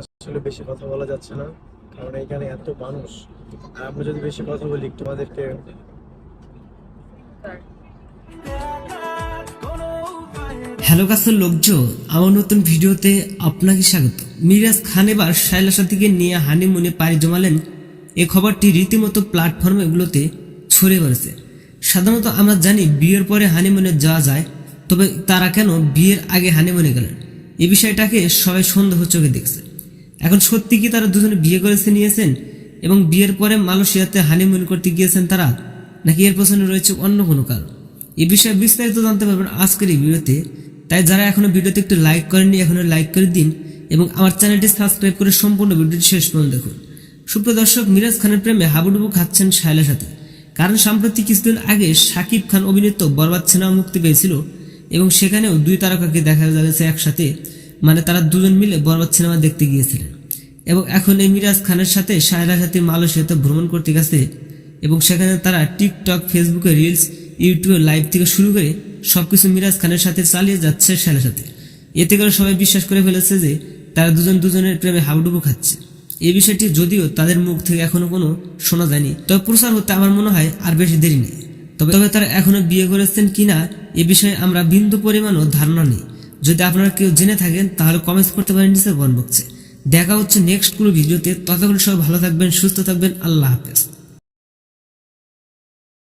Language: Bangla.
আসলে বেশি কথা বলা যাচ্ছে না, কারণ এখানে এত মানুষ। আমরা যদি বেশি কথা বলি তোমাদেরকে হ্যালো কাছের লোকজন, আমার নতুন ভিডিওতে আপনাকে স্বাগত। মিরাজ খান এবার শাইলা সাথীকে নিয়ে হানিমুনে পাড়ি জমালেন। এ খবরটি রীতিমতো প্ল্যাটফর্ম এগুলোতে ছড়িয়ে পড়েছে। সাধারণত আমরা জানি, বিয়ের পরে হানিমুনে যাওয়া যায়, তবে তারা কেন বিয়ের আগে হানিমুনে গেলেন? এ বিষয়টাকে সবাই সন্দেহ চোখে দেখছে। এখন সত্যি কি তারা দুজনে বিয়ে করেছে নিয়েছেন? এবং বিয়ের পরে মালয়েশিয়াতে হানিমুন করতে গিয়েছেন তারা? নাকি এর পেছনে রয়েছে অন্য কোনো কারণ এই বিষয়ে বিস্তারিত জানতে পারবেন আজকের এই ভিডিওতে। তাই যারা এখনও ভিডিওতে একটু লাইক করেননি, এখনও লাইক করে দিন এবং আমার চ্যানেলটি সাবস্ক্রাইব করে সম্পূর্ণ ভিডিওটি শেষ পর্যন্ত দেখুন। সুপ্রিয় দর্শক, মিরাজ খানের প্রেমে হাবুডুবু খাচ্ছেন শায়লার সাথে। কারণ সাম্প্রতিক কিছুদিন আগে শাকিব খান অভিনীত বরবাদ সিনেমা মুক্তি পেয়েছিল এবং সেখানেও দুই তারকাকে দেখা যাচ্ছে একসাথে। মানে তারা দুজন মিলে বরবাদ সিনেমা দেখতে গিয়েছিলেন। এবং এখন এই মিরাজ খানের সাথে শায়লার সাথে মালয়েশিয়াতে ভ্রমণ করতে গেছে এবং সেখানে তারা টিকটক, ফেসবুকে রিলস, ইউটিউবে লাইভ থেকে শুরু করে সবকিছু মিরাজ খানের সাথে চালিয়ে যাচ্ছে শায়লার সাথে। এতে করে সবাই বিশ্বাস করে ফেলেছে যে তারা দুজন দুজনের প্রেমে হাবুডুবু খাচ্ছে। এই বিষয়টি যদিও তাদের মুখ থেকে এখনও কোনো শোনা যায়নি, তবে প্রচার হতে আমার মনে হয় আর বেশি দেরি নেই। তবে তবে তারা এখনও বিয়ে করেছেন কিনা এ বিষয়ে আমরা বিন্দু পরিমাণও ধারণা নেই। যদি আপনারা কেউ জেনে থাকেন, তাহলে কমেন্টস করতে পারেন নিচের বনবক্সে। বক্সে দেখা হচ্ছে নেক্সট কোনো ভিডিওতে। ততক্ষণ সবাই ভালো থাকবেন, সুস্থ থাকবেন। আল্লাহ হাফেজ।